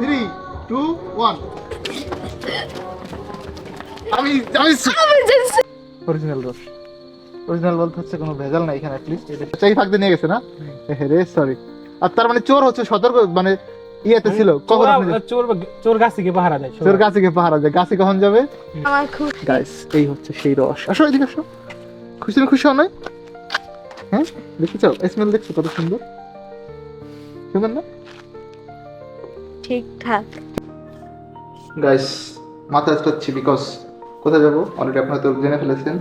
Three two one আমি আমি original রস। অরিজিনাল বলতে হচ্ছে কোনো ভেজাল নাই এখানে অ্যাটলিস্ট চাই ফাঁক দিয়ে নিয়ে গেছে না? রে সরি আর তার মানে চোর হচ্ছে সতর্ক মানে ইয়েতে ছিল কখন চোর চোর গাছিকে পাহারা দেয় চোর গাছে গিয়ে পাহারা যায় গাছে কখন যাবে? আমার খুব গাইস এই হচ্ছে সেই রস। আসো এদিকে আসো। খুশি না খুশি হও নয় হ্যাঁ দেখেছ? স্মেল দেখছ কত সুন্দর? সুন্দর না? ঠিকঠাক। গাইস মাথা আসতে বিকজ কোথায় যাব? অলরেডি আপনারা তো জেনে ফেলেছেন।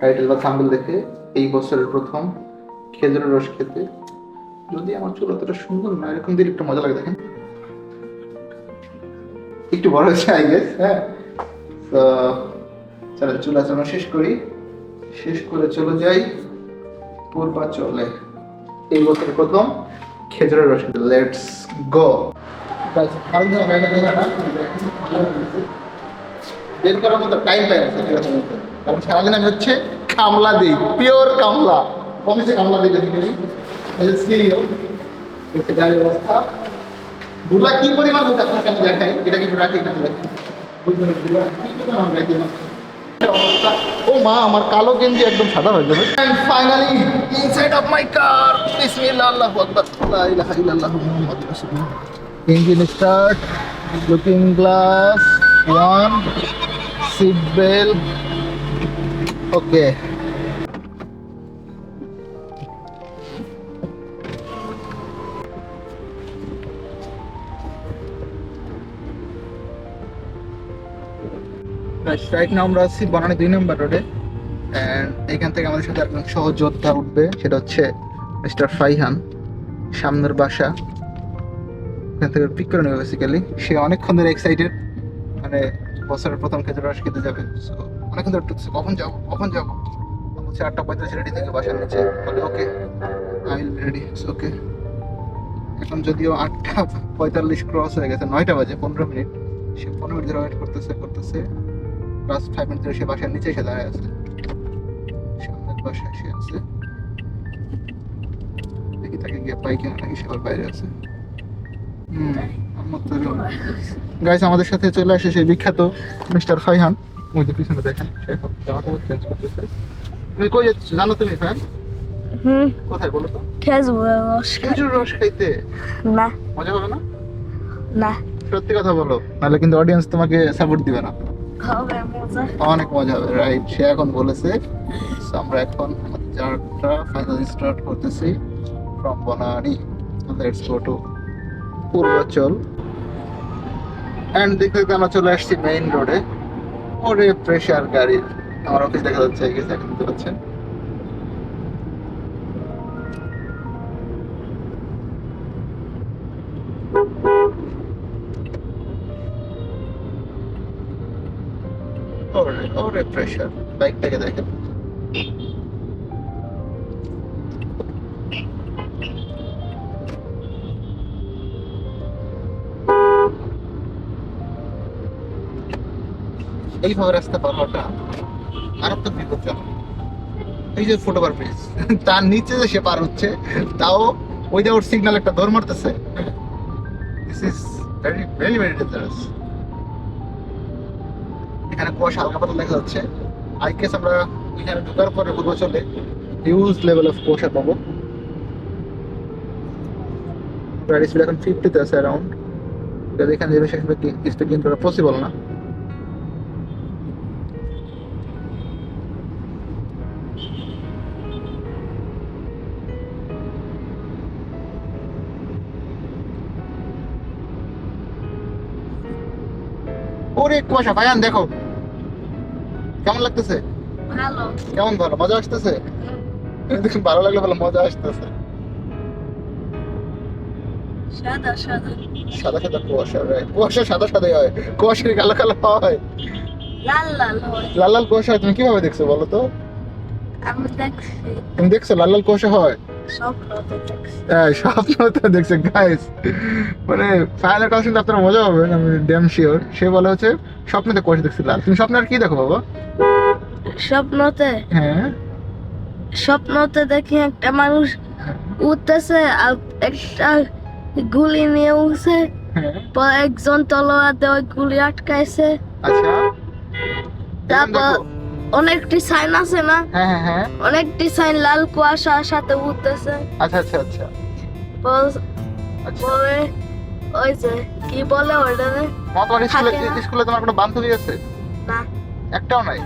টাইটেল বা থাম্বেল দেখে এই বছরের প্রথম খেজুরের রস খেতে। যদি আমার চুল অতটা সুন্দর না এরকম দিলে একটু মজা লাগে, দেখেন। একটু বড় হয়েছে আই গেস হ্যাঁ। তো চলেন চুল আচরণ শেষ করি। শেষ করে চলে যাই পূর্বাচলে। এই বছরের প্রথম খেজুরের রস লেটস গো বের করার মতো টাইম পাই না সারাদিন আমি হচ্ছে কামলা দিই পিওর কামলা কমেছে কামলা দিই বেসিক্যালি সিরিয়াল গাড়ির অবস্থা। বুলা কি পরিমাণ হচ্ছে আপনাকে আমি দেখাই, এটা কিন্তু রাখি রাখি। অবস্থা। ও মা, আমার কালো গেঞ্জি একদম সাদা হয়ে যাবে। And finally inside of my car বিসমিল্লাহ, আল্লাহু আকবার। লা ইলাহা ইল্লাল্লাহ মুহাম্মাদুর রাসূলুল্লাহ। Engine start looking glass one seat belt okay right now আমরা আছি বনানী দুই নম্বর রোডে অ্যান্ড এখান থেকে আমাদের সাথে একজন সহযোদ্ধা উঠবে, সেটা হচ্ছে মিস্টার ফাইহান, সামনের বাসা। এখান থেকে পিক করে নেবে বেসিক্যালি সে অনেকক্ষণ ধরে এক্সাইটেড মানে বছরের প্রথম খেজুর রস খেতে যাবে। অনেকক্ষণ ধরে টুকছে কখন যাব? কখন যাব? বলছে আটটা পঁয়তাল্লিশ রেডি থেকে বাসার নিচে। বলে okay I will ready okay এখন যদিও আটটা পঁয়তাল্লিশ ক্রস হয়ে গেছে, নয়টা বাজে, পনেরো মিনিট। সে পনেরো মিনিট ধরে ওয়েট করতেছে করতেছে। লাস্ট ফাইভ মিনিট ধরে সে বাসার নিচে এসে দাঁড়ায় আছে। সামনের বাসায় সে আছে। দেখি তাকে গিয়ে পাই কিনা, নাকি সে বাইরে আছে। গাইস আমাদের সাথে চলে আসে সেই বিখ্যাত মিস্টার ফাইহান। ওই যে পিছনে দেখেন সে এখন জামা কাপড় চেঞ্জ করতেছে। তুমি কই যাচ্ছ? জানো তুমি হুম। কোথায় বলো তো? খেজুরের রস। খেজুর রস খাইতে? না। মজা হবে না? না। সত্যি কথা বলো নাহলে কিন্তু অডিয়েন্স তোমাকে সাপোর্ট দিবে না। হবে মজা। অনেক মজা হবে রাইট সে এখন বলেছে আমরা এখন যাত্রা ফাইনাল স্টার্ট করতেছি from Banani let's go to Purbachal. And দেখতে দেখতে আমরা চলে আসছি মেইন রোডে ওরে প্রেশার গাড়ির আমার অফিস দেখা যাচ্ছে গেছে এখন দেখতে পাচ্ছেন ওরে ওরে প্রেশার বাইকটাকে দেখেন। এইভাবে রাস্তা পার মারাত্মক বিপজ্জনক। এই যে ফুটওভার ব্রিজ তার নিচে যে সে পার হচ্ছে, তাও ওই যে ওর সিগন্যাল একটা দৌড় মারতেছে। This is very very very dangerous এখানে কুয়াশা হালকা পাতলা দেখা যাচ্ছে। আই গেস আমরা এখানে ঢোকার পরে পূর্বাচলে হিউজ লেভেল অফ কুয়াশা পাবো। এখন ফিফটিতে আছে অ্যারাউন্ড যদি এখানে সেখানে পসিবল না। কুয়াশা ভাইয়ান দেখো। কেমন লাগতেছে? ভালো। কেমন ভালো? মজা আসতেছে? দেখুন ভালো লাগলে ভালো মজা আসতেছে। সাদা সাদা। সাদা সাদা কুয়াশা? কুয়াশা সাদা সাদাই হয়। কুয়াশা কালো কালো হয়। লাল লাল হয়। লাল লাল কুয়াশা হয়, তুমি কীভাবে দেখছ বলো তো? আমি দেখছি। তুমি দেখছ লাল লাল কুয়াশা হয়? হ্যাঁ স্বপ্নতে দেখছে গাইস মানে ফাইনাল কথা শুনতে আপনার মজা হবে আমি ড্যাম শিওর সে বলে হচ্ছে স্বপ্নতে কুয়াশা দেখছি লাল। তুমি স্বপ্নে আর কি দেখো বাবা? স্বপ্নতে? হ্যাঁ। স্বপ্নতে দেখি একটা মানুষ উঠতেছে আর একটা গুলি নিয়ে উঠছে। হ্যাঁ। পর একজন তলোয়ার দিয়ে ওই গুলি আটকাইছে। আচ্ছা। তারপর। অনেকটি সাইন আছে না? হ্যাঁ হ্যাঁ হ্যাঁ। অনেকটি সাইন লাল কুয়াশা সাথে উঠতেছে আচ্ছা আচ্ছা আচ্ছা। পর- আচ্ছা। ওই যে কি বলে ওটা তোমার স্কুলে স্কুলে তোমার কোনো বান্ধবী আছে? না। একটাও নাই?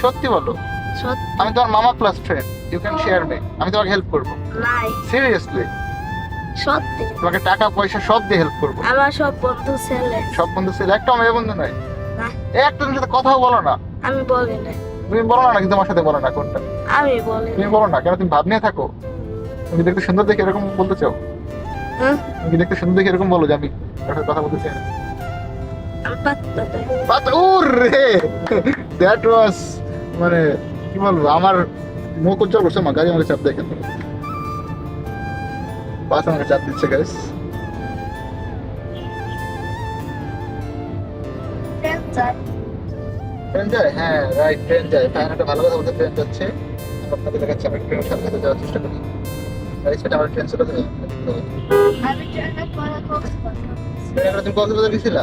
সত্যি বলো। সত্যি। আমি তোমার মামা class friend you can share me আমি তোমাকে হেল্প করব। নাই। সিরিয়াসলি সত্যি। তোমাকে টাকা পয়সা সব দিয়ে হেল্প করব। আমার সব বন্ধু ছেলে। সব বন্ধু ছেলে? একটাও মেয়ে বন্ধু নাই? একটা সাথে কথাও বলো না। আমি বলি না তুমি বলো না কিন্তু আমার সাথে বলো না কোনটা। আমি বলি। তুমি বলো না কেন তুমি ভাব নিয়ে থাকো? তুমি দেখতে সুন্দর দেখে এরকম বলতে চাও? তুমি দেখতে সুন্দর দেখে এরকম বলো যে আমি সাথে কথা বলতে চাই না? দ্যাট ওয়াজ মানে কি বলব আমার মুখ উজ্জ্বল করছে মা গাড়ি আমাকে চাপ দেখেন বাস আমাকে চাপ দিচ্ছে গাইস যায়। ট্রেন যায়? হ্যাঁ রাইট ট্রেন যায়। ফাইন একটা ভালো কথা বলতে ট্রেন যাচ্ছে। আপনাদের দেখাচ্ছি ট্রেনের সাথে সাথে যাওয়ার চেষ্টা করি। গাইস সেটা আমার ট্রেন তো। আমি ট্রেনে তুমি কক্সবাজার গেছিলা?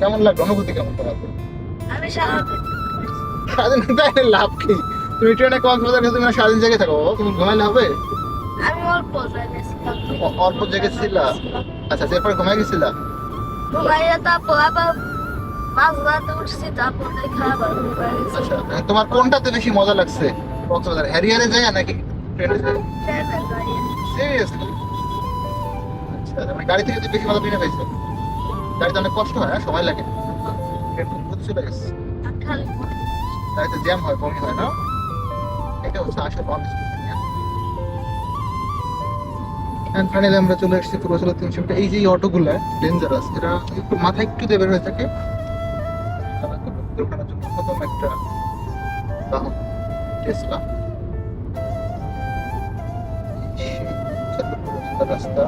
কেমন লাগল? অনুভূতি কেমন তোমার? আমি সারাদিন সারাদিন তাই লাভ কি? তুমি ট্রেনে কক্সবাজার গেছো? তুমি সারাদিন জায়গায় থাকো। তুমি ঘুমাইলে হবে? আমি অল্প জায়গাছিলাম অল্প জায়গায় ছিলা আচ্ছা এরপরে ঘুমাই গেছিলা? ঘুমাইয়া তারপর আবার উঠছি তারপর। আচ্ছা তোমার কোনটাতে বেশি মজা লাগছে? কক্সবাজার হ্যারিয়ারে যায় নাকি। সিরিয়াসলি আচ্ছা মানে গাড়ি থেকে বেশি মজা গাড়িতে অনেক কষ্ট হয় হ্যাঁ? সময় লাগে। চলে গেছে। আর গাড়িতে জ্যাম হয় বমি হয় না? এটা হচ্ছে আসল ফাইনালি আমরা চলে এসেছি তিনশো এই যে অটোগুলো ডেঞ্জারাস এরা একটু মাথা একটু দেবের হয়ে থাকে। দুর্ঘটনার জন্য অন্যতম একটা বাহন টেসলা রাস্তা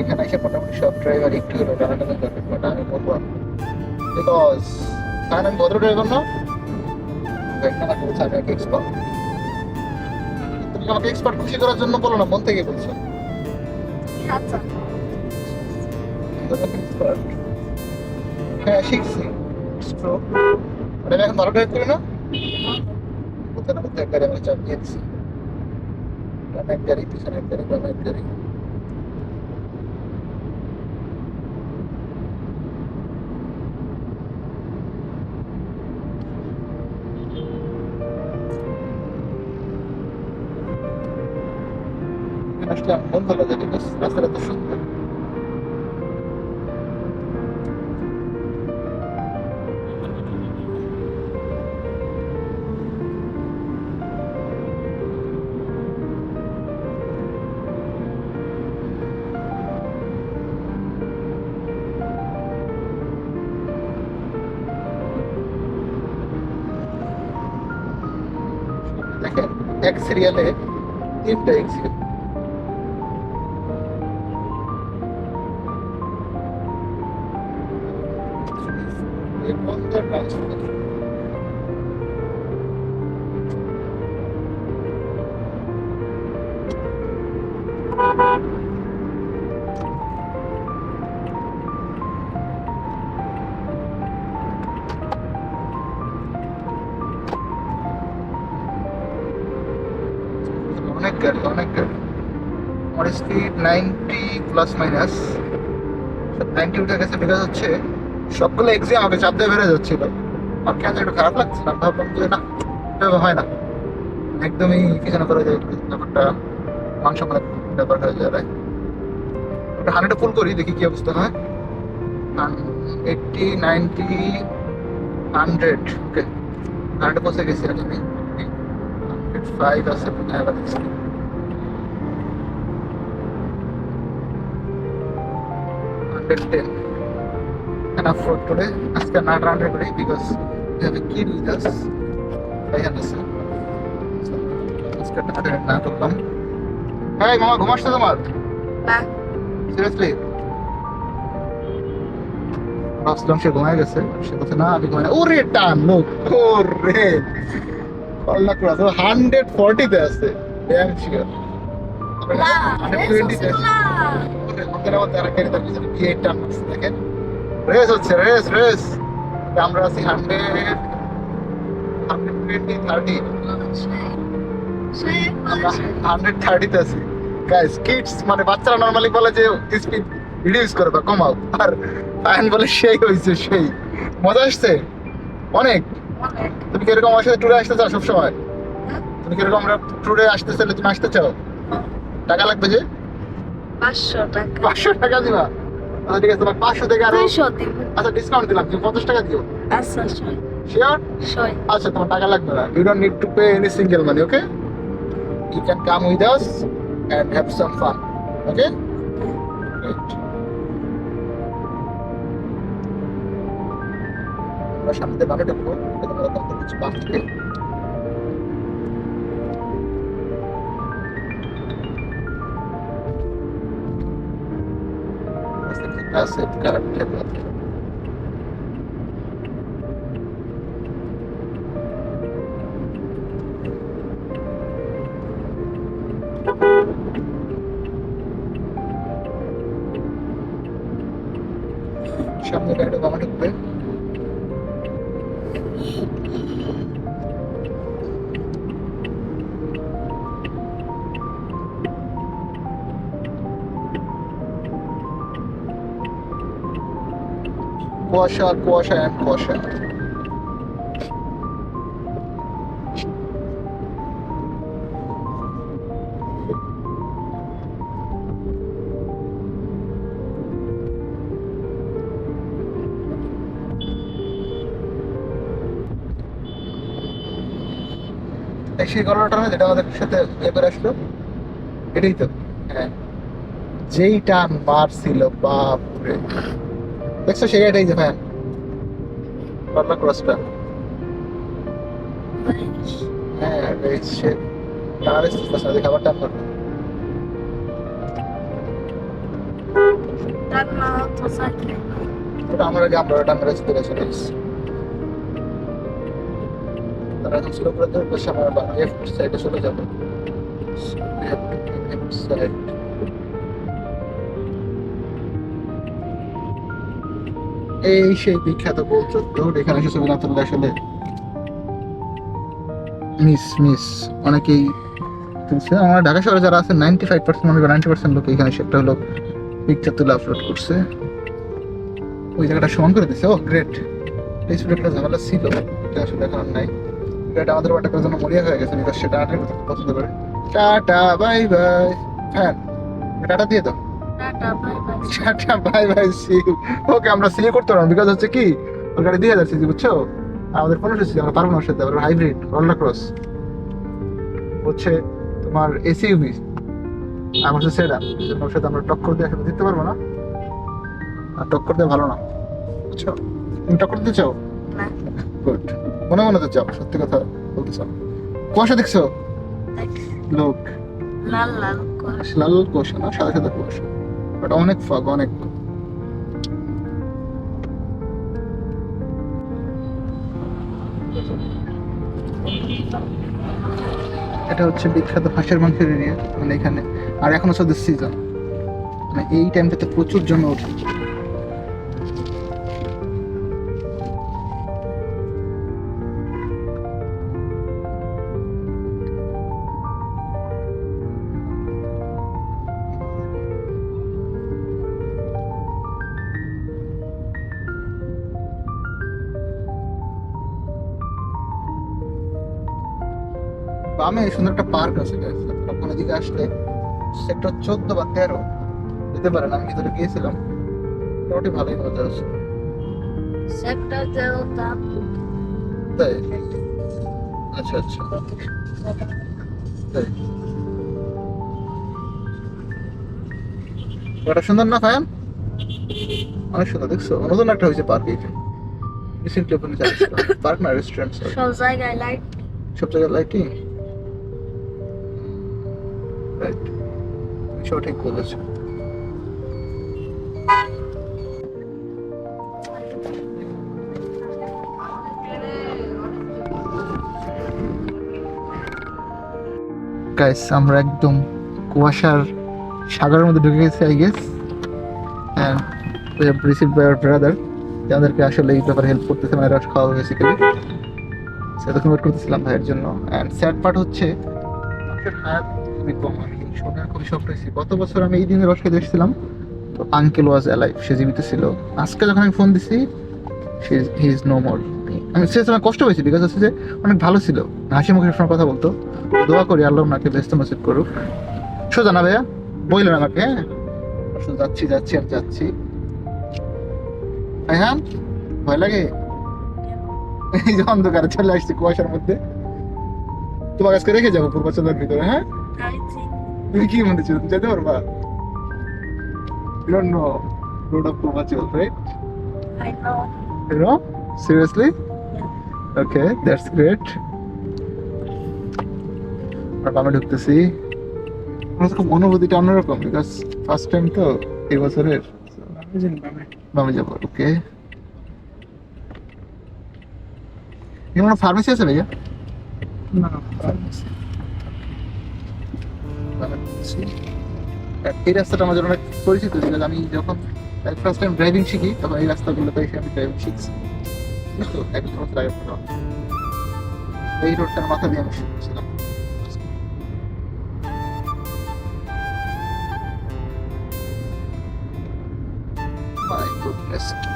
এখানে এসে মোটামুটি সব ড্রাইভার একটু হলো টানাটানি করে বাট আমি বলব বিকজ কারণ আমি ভদ্র ড্রাইভার না? এখানে বলছে আমি একটা এক্সপার্ট তুমি আমাকে এক্সপার্ট খুশি করার জন্য বলো না মন থেকে বলছো। আচ্ছা। expert। হ্যাঁ শিখছি। স্ট্রো আর আমি এখন ভালো ড্রাইভ করি না? কোথায় না কোথায় গাড়ি আমাকে চাপ দিয়েছি। গাড়ি পিছনে গাড়ি গাড়ি। এক সিরিয়ালে তিনটা এক্সিট অনেক গাড়ি অনেক গাড়ি আমার নাইনটি প্লাস মাইনাস নাইনটি উঠে গেছে বিকজ হচ্ছে সবগুলো এক্সি আমাকে চাপ দিয়ে বেড়ে যাচ্ছিল। আমার কেন একটু খারাপ লাগছে না, ভাবলাম যে না, এভাবে হয় না। একদমই পিছনে করে যায়, ব্যাপারটা মাংস ব্যাপার হয়ে যায় ওটা হান্ড্রেড ফুল করি, দেখি কি অবস্থা হয়। Eighty ninety hundred okay hundred পৌঁছে গেছি আমি হান্ড্রেড ফাইভ আছে হান্ড্রেড enough for today. আজকে না রান করি because we have a kid with us. ভাইয়ান আছে So, আজকে টাটা না করলাম হ্যাঁ মামা ঘুমাসছে তোমার? না সিরিয়াসলি ভাবছিলাম সে ঘুমায় গেছে সে বলছে না আমি ঘুমাই না। ওরে টান মুখ ওরে। কল্লা করা তো হান্ড্রেড ফর্টিতে আছে ড্যাম শিওর হান্ড্রেড টোয়েন্টিতে তার পিছনে দেখেন রেস হচ্ছে রেস রেস। আমরা আছি হান্ড্রেড হান্ড্রেড টোয়েন্টি থার্টি আমরা হান্ড্রেড থার্টিতে আছি। গাইস কিডস মানে বাচ্চারা নর্মালি বলে যে স্পিড রিডিউস করে বা কমাও। আর আয়ন বলে সেই হয়েছে সেই। মজা আসছে? অনেক। তুমি কীরকম আমার সাথে ট্যুরে আসতে চাও সবসময়? তুমি কীরকম আমরা ট্যুরে আসতে চাইলে তুমি আসতে চাও? টাকা লাগবে যে? পাঁচশো টাকা। পাঁচশো টাকা দিবা? আচ্ছা ঠিক আছে তোমার পাঁচশো থেকে আরও দুইশো দিব। আচ্ছা ডিসকাউন্ট দিলাম তুমি পঞ্চাশ টাকা দিও। আচ্ছা ছয়। শিওর আচ্ছা তোমার টাকা লাগবে না। You don't need to pay any single money okay you can come with us and have some fun okay আমরা সামনে বামে ঢুকবো। কিছু বাম থেকে Asset card tablet. সামনে গাড়িটা কুয়াশা কুয়াশা অ্যান্ড কুয়াশা। সেই ঘটনাটা না যেটা আমাদের সাথে এবার আসলো। এটাই তো। হ্যাঁ। যেই টান মারছিল, বাপরে। দেখছ সেই এটাই যে ফ্যান পাল্লা ক্রসটা। হ্যাঁ সে টানার স্পেস না খাবার টান মারবে তার না তো সাইকেল। ওটা আমার আগে ওটা চলে তারা স্লো করে দেবে বেশ আমরা লেফট সাইডে চলে যাব। লেফট সাইড এই সেই বিখ্যাত চত্বর এখানে এসে ছবি তুললে আসলে মিস মিস অনেকেই তুলছে আমার ঢাকা শহরে যারা আছে নাইনটি ফাইভ পার্সেন্ট মনে নাইনটি পার্সেন্ট লোক এখানে এসে একটা হলো পিকচার তুলে আপলোড করছে। ওই জায়গাটা সমান করে দিছে। ও গ্রেট এই ছোট একটা ঝামেলা ছিল, এটা আসলে এখন নাই। এটা আমাদের বাটা জন্য মরিয়া হয়ে গেছে সেটা আটের মতো পছন্দ করে। টাটা বাই বাই হ্যাঁ টাটা দিয়ে দাও। Tata bye bye bye see okay আমরা সি করতে পারব বিকজ হচ্ছে কি ওর গাড়ি দুই হাজার সিসি বুঝছ? আমাদের পনেরোশো সিসি আমরা পারব না সাথে আমরা হাইব্রিড রোলার ক্রস হচ্ছে তোমার এসি ইউভি আমার হচ্ছে সেটা জন্য ওর সাথে আমরা টক্কর দিয়ে একসাথে দিতে পারব না। আর টক্কর দিয়ে ভালো না বুঝছ? তুমি টক্কর দিতে চাও? গুড মনে মনে তো চাও সত্যি কথা বলতে চাও। কুয়াশা দেখছ? লোক লাল লাল করে লাল কুয়াশা না সাদা সাদা কুয়াশা? বাট অনেক ফাগ অনেক। এটা হচ্ছে বিখ্যাত হাঁসের মাংসের এরিয়া মানে এখানে। আর এখন হচ্ছে সিজন মানে এই টাইমটাতে প্রচুর জন্য ওঠে। বামে সুন্দর একটা পার্ক আছে। আপনারা ওখানে দিকে আসলে সেক্টর চোদ্দ বা তেরো যেতে পারেন। আমি ভিতরে গিয়েছিলাম। মোটামুটি ভালোই মজা আছে সেক্টর দেও তাই? আচ্ছা আচ্ছা। তাই। ওটা সুন্দর না ফায়ান? অনেক সুন্দর দেখছ? নতুন একটা হয়েছে পার্ক এইটা। রিসেন্টলি ওপেন হয়েছে পার্ক না রেস্টুরেন্ট সব জায়গায় লাইট সব জায়গায় লাইটিং সঠিক বলেছ। গাইস আমরা একদম কুয়াশার সাগরের মধ্যে ঢুকে গেছি I guess receive by brother আমাদেরকে আসলে এই ব্যাপারে হেল্প করতেছে মানে রস খাওয়া বেসিক্যালি সেরকম ওয়েট করতেছিলাম ভাইয়ের জন্য। অ্যান্ড স্যাড পার্ট হচ্ছে হায়াত শখ হয়েছি গত বছর আমি এই দিনে রস এসেছিলাম। তো আঙ্কেল ওয়াজ অ্যালাইভ সে জীবিত ছিল। আজকে যখন আমি ফোন দিছি হি ইজ নো মোর আমি সে সময় কষ্ট পেয়েছি বিকজ হচ্ছে যে অনেক ভালো ছিল। হাসি মুখে সবসময় কথা বলতো। দোয়া করি আল্লাহ ওনাকে ব্যস্ত নসিব করুক। সোজা না ভাইয়া? বললেন আমাকে হ্যাঁ? আসলে যাচ্ছি যাচ্ছি আর যাচ্ছি। হ্যাঁ ভয় লাগে? এই যে অন্ধকারে চলে আসছি কুয়াশার মধ্যে। তোমার কাছকে রেখে যাব পূর্বাচলের ভিতরে হ্যাঁ? তুমি কি মনে ছিল তুমি যেতে পারবা You don't know road of Purvachal, right? I know. You know? Seriously? Okay, that's great. আর আমি ঢুকতেছি আমার খুব অনুভূতিটা অন্যরকম বিকজ ফার্স্ট টাইম তো এই বছরের বামে যাব ওকে এখানে ফার্মেসি আছে ভাইয়া না বামে ঢুকতেছি। এই রাস্তাটা আমার জন্য অনেক পরিচিত বিকজ আমি যখন ফার্স্ট টাইম ড্রাইভিং শিখি, তখন এই রাস্তাগুলোতে এসে আমি ড্রাইভিং শিখছি। এক এই রোডটার মাথা দিয়ে আমি শিখছিলাম।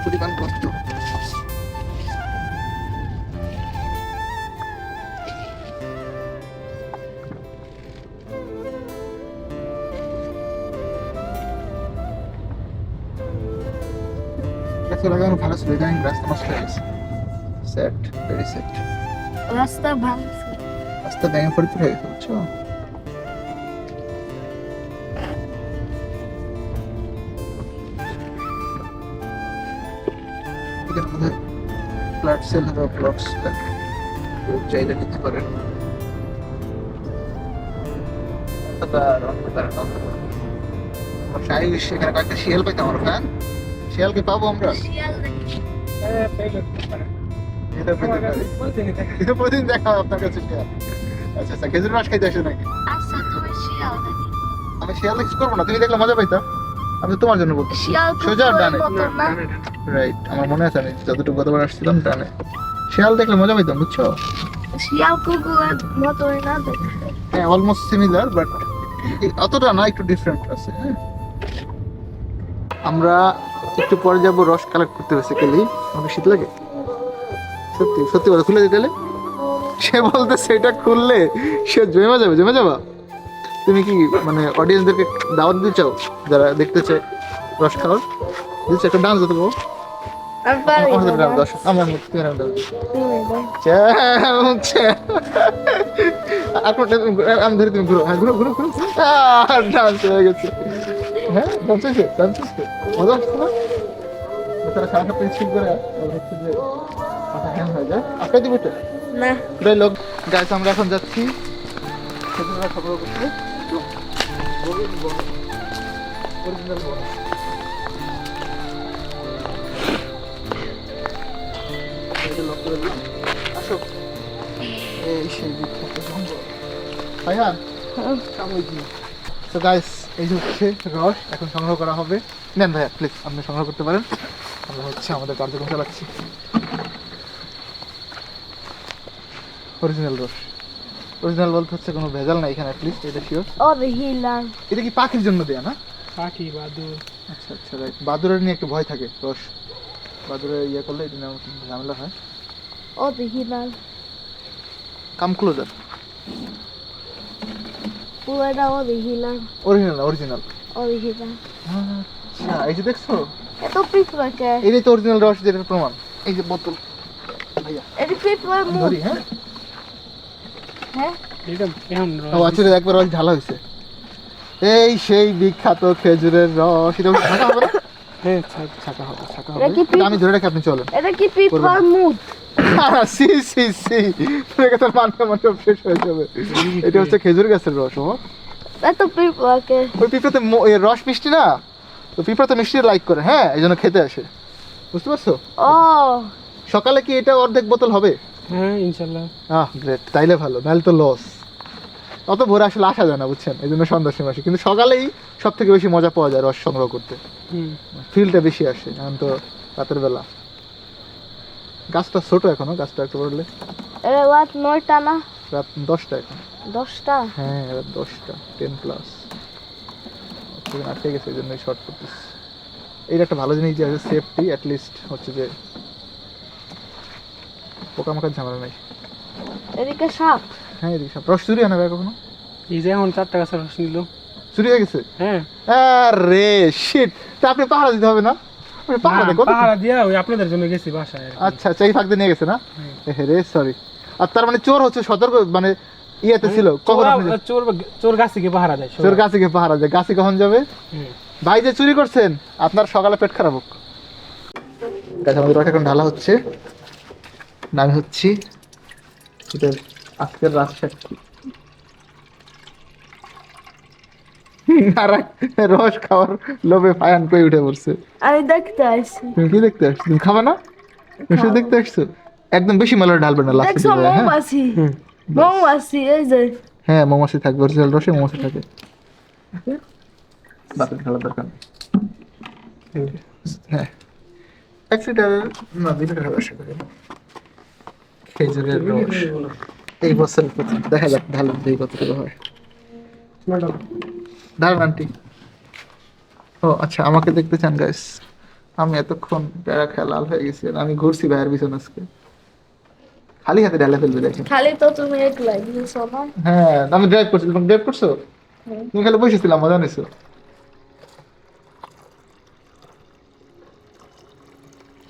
পরিমাণ কষ্ট। গাছে লাগানো ভালো ছিল ইদানিং রাস্তা নষ্ট হয়ে গেছে সেট ভেরি সেট রাস্তা ভাঙছে রাস্তা ভেঙে পড়তে হয়ে গেছে বুঝছ? এখানে বোধহয় ফ্ল্যাট সেল হবে প্লটস চাইলে নিতে পারেন অন্ধকার অন্ধকার অন্ধকার সেখানে কয়েকটা শিয়াল পাইতাম আমরা শিয়ালকে পাবো আমরা? প্রতিদিন দেখা হয় আপনার কাছে শিয়াল। আচ্ছা আচ্ছা খেজুর রস খাইতে আসে নাকি? আচ্ছা আমি শিয়াল করব না। তুমি দেখলে মজা পাইতাম আমি তোমার জন্য বলছি। সোজা ডানে। রাইট আমার মনে আছে আমি যতটুকু গতবার আসছিলাম ডানে। শিয়াল দেখলে মজা পাইতাম বুঝছ? শিয়াল কুকুরের মতোই না হ্যাঁ অলমোস্ট সিমিলার বাট অতটা না একটু ডিফারেন্ট আছে হ্যাঁ। আমরা একটু পরে যাব রস কালেক্ট করতে বেসিক্যালি আমাকে শীত লাগে। সত্যি সত্যি বলে খুলে দিতে সে বলতে সেটা খুললে সে জমে যাবে জমে যাবা। তুমি কি মানে অডিয়েন্সদেরকে দাওয়াত দিতে চাও? যারা দেখতে চায় রস খাওয়ার? দিচ্ছে একটা ডান্স দিতে আমি ধরে তুমি ঘুরো। হ্যাঁ ঘুরো ঘুরো ঘুরো। ডান্স হয়ে গেছে। হ্যাঁ ডান্স হয়েছে ডান্স হয়েছে। মজা হচ্ছে না? তারা সারা সপ্তাহে ঠিক করে হচ্ছে যে মাথা হ্যাং হয়ে যায়। আপনি দিবে তো না। এটাই লোক গাইস আমরা এখন যাচ্ছি। সেদিনরা খবর করতে অরিজিনাল বড় এটা লক করে দিলাম আসো। এই সেই বিখ্যাত জঙ্গল। ভাইয়া? তো গাইস এই হচ্ছে রস এখন সংগ্রহ করা হবে। নেন ভাইয়া প্লিজ আপনি সংগ্রহ করতে পারেন। আমরা হচ্ছে আমাদের কার্যক্রম চালাচ্ছি। অরিজিনাল রস। অরিজিনাল বলতে হচ্ছে কোনো ভেজাল নাই এখানে অ্যাটলিস্ট এটা শিওর অরিজিনাল এটা কি পাখির জন্য দেয়া না? পাখি বাদু আচ্ছা আচ্ছা রাইট বাদুরের নিয়ে একটু ভয় থাকে রস। বাদুরের ইয়ে করলে এটা নিয়ে ঝামেলা হয়। অরিজিনাল কাম ক্লোজার পুরোটা অরিজিনাল অরিজিনাল অরিজিনাল অরিজিনাল আচ্ছা এই যে দেখছ? এত তো অরিজিনাল রস যেটার প্রমাণ। এই যে বোতল। ভাইয়া। এটি পিঁপড়ার মুখ। ধরি হ্যাঁ? হ্যাঁ? এটা এখন ও আচ্ছা একবার রস ঢালা হয়েছে। এই সেই বিখ্যাত খেজুরের রস। এটা ছাকা হবে হ্যাঁ ছাকা হবে ছাকা হবে। আমি ধরে রাখি আপনি চলেন। এটা কি পিঁপড়ার মুখ? C C C. তোর কথা মানতে মানতে শেষ হয়ে যাবে। এটা হচ্ছে খেজুর গাছের রস ও। এত ওই রস মিষ্টি না? তো পিঁপড়া তো মিষ্টি লাইক করে হ্যাঁ এই জন্য খেতে আসে। বুঝতে পারছ? ও। সকালে কি এটা অর্ধেক বোতল হবে? হ্যাঁ ইনশাল্লাহ। আহ গ্রেট তাইলে ভালো নাহলে তো লস অত ভোরে আসলে আসা যায় না বুঝছেন? এই জন্য সন্ধ্যার সময় আসি। কিন্তু সকালেই সব থেকে বেশি মজা পাওয়া যায় রস সংগ্রহ করতে। হুম। ফিলটা বেশি আসে এখন তো রাতের বেলা। গাছটা ছোট এখনও গাছটা একটু বললে রাত নয়টা না? রাত দশটা এখন। দশটা? হ্যাঁ রাত দশটা টেন প্লাস আটকে গেছে এই জন্যই শর্ট করতেছি। এইটা একটা ভালো জিনিস যে আছে সেফটি অ্যাটলিস্ট হচ্ছে যে পোকামাকার ঝামেলা নাই। এদিকে সাপ। হ্যাঁ এদিকে সব রস চুরি না ভাই কখনো? এই যে এখন চারটা গাছের রস নিল। চুরি হয়ে গেছে? হ্যাঁ। আরে শিট তা আপনি পাহারা দিতে হবে না? আপনি পাহারা দেন কত পাহারা দিয়া ওই আপনাদের জন্য গেছি বাসায় আচ্ছা আচ্ছা এই ফাঁক নিয়ে গেছে না? হ্যাঁ। রে সরি আর তার মানে চোর হচ্ছে সতর্ক মানে ইয়েতে ছিল কখন চোর চোর গাছ থেকে পাহারা দেয় চোর গাছে গিয়ে পাহারা যায় গাছে কখন যাবে? ভাই যে চুরি করছেন আপনার সকালে পেট খারাপ হোক। গাছ আমাদের রস এখন ঢালা হচ্ছে। হচ্ছি আজকের রাত সাক্ষী রস খাওয়ার লোভে ফায়ান করে উঠে পড়ছে? আমি দেখতে আসছি। তুমি কি দেখতে আসছো? তুমি খাবে না? শুধু দেখতে আসছো? একদম বেশি মেলার ঢালবে না লাস্টে হ্যাঁ? মৌমাছি মৌমাছি এই যে। হ্যাঁ মোমোসি থাকবে অরিজিনাল রসে মোমোসি থাকে। দরকার নেই। হ্যাঁ। এক লিটার না দুই লিটার হবে খেজুরের রস। এই বছর দেখা যাক ঢালের দিয়ে কতটুকু হয়। ঢালেন আন্টি। ও আচ্ছা আমাকে দেখতে চান গাইস আমি এতক্ষণ প্যারা খেয়া লাল হয়ে গেছি আমি ঘুরছি ভাইয়ের পিছনে আজকে। খালি হাতে ঢালে ফেলবে দেখেন। খালি তো তুমি একলাই দিয়েছ না? হ্যাঁ আমি ড্রাইভ করছি তুমি ড্রাইভ করছ। তুমি খালি বসেছিলাম মজা নিছো।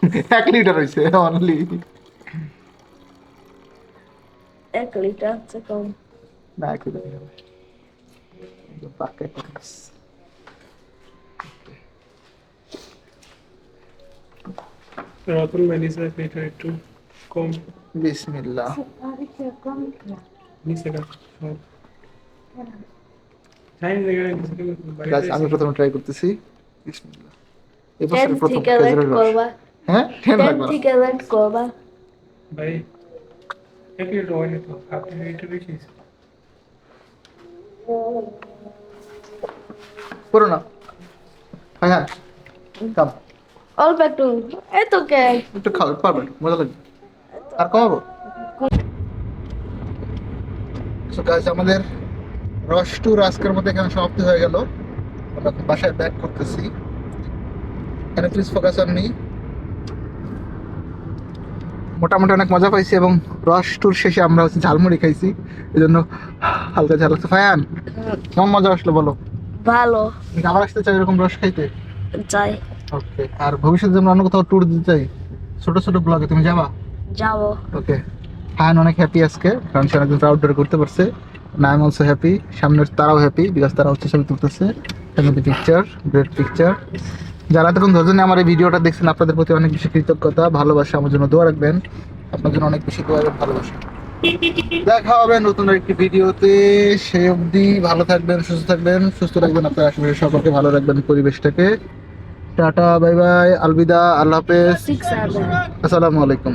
এক লিটার হয়েছে অনলি এক লিটার হচ্ছে কম। না এক লিটার একদম পাক্কা একটা জিনিস। রতন একটু বিসমিল্লাহ। আমি প্রথমে ট্রাই করতেছি। বিসমিল্লাহ। এই বছরের প্রথম খেজুরের রস। হ্যাঁ? টেন লাগবে। থেকে রেড করবা। ভাই এক লিটার হয়নি তো বেশি। করো না। হ্যাঁ হ্যাঁ। কাম অল্প একটু। এই তো কে? একটু খাও পারবেন মজা লাগবে। আর কমাবো? আমাদের রস টুর আজকের মধ্যে এখানে সমাপ্তি হয়ে গেল। আমরা বাসায় ব্যাক করতেছি। এখানে প্লিজ ফোকাস অন মি মোটামুটি অনেক মজা পাইছি এবং রস টুর শেষে আমরা হচ্ছে ঝালমুড়ি খাইছি। এই জন্য হালকা ঝাল। লাগছে ফায়ান কেমন মজা আসলো বলো? ভালো। আবার আসতে চাই এরকম রস খাইতে? যাই। ওকে আর ভবিষ্যতে আমরা অন্য কোথাও ট্যুর দিতে চাই ছোট ছোট ব্লগে তুমি যাবা? যাব। ওকে ফায়ান অনেক হ্যাপি আজকে কারণ সে অনেকদিন আউটডোর করতে পারছে। না আই এম অলসো হ্যাপি সামনের তারাও হ্যাপি বিকজ তারা হচ্ছে ছবি তুলতেছে। ফ্যামিলি পিকচার গ্রেট পিকচার যারা এতক্ষণ ধৈর্য নিয়ে আমার এই ভিডিওটা দেখছেন আপনাদের প্রতি অনেক বেশি কৃতজ্ঞতা ভালোবাসা আমার জন্য দোয়া রাখবেন। আপনার জন্য অনেক বেশি দোয়া ভালোবাসা। দেখা হবে নতুন একটি ভিডিওতে। সে অবধি ভালো থাকবেন সুস্থ থাকবেন। সুস্থ রাখবেন আপনার আশেপাশে সকলকে ভালো রাখবেন পরিবেশটাকে। টাটা বাই বাই আলবিদা আল্লাহ হাফেজ। আসসালামু আলাইকুম।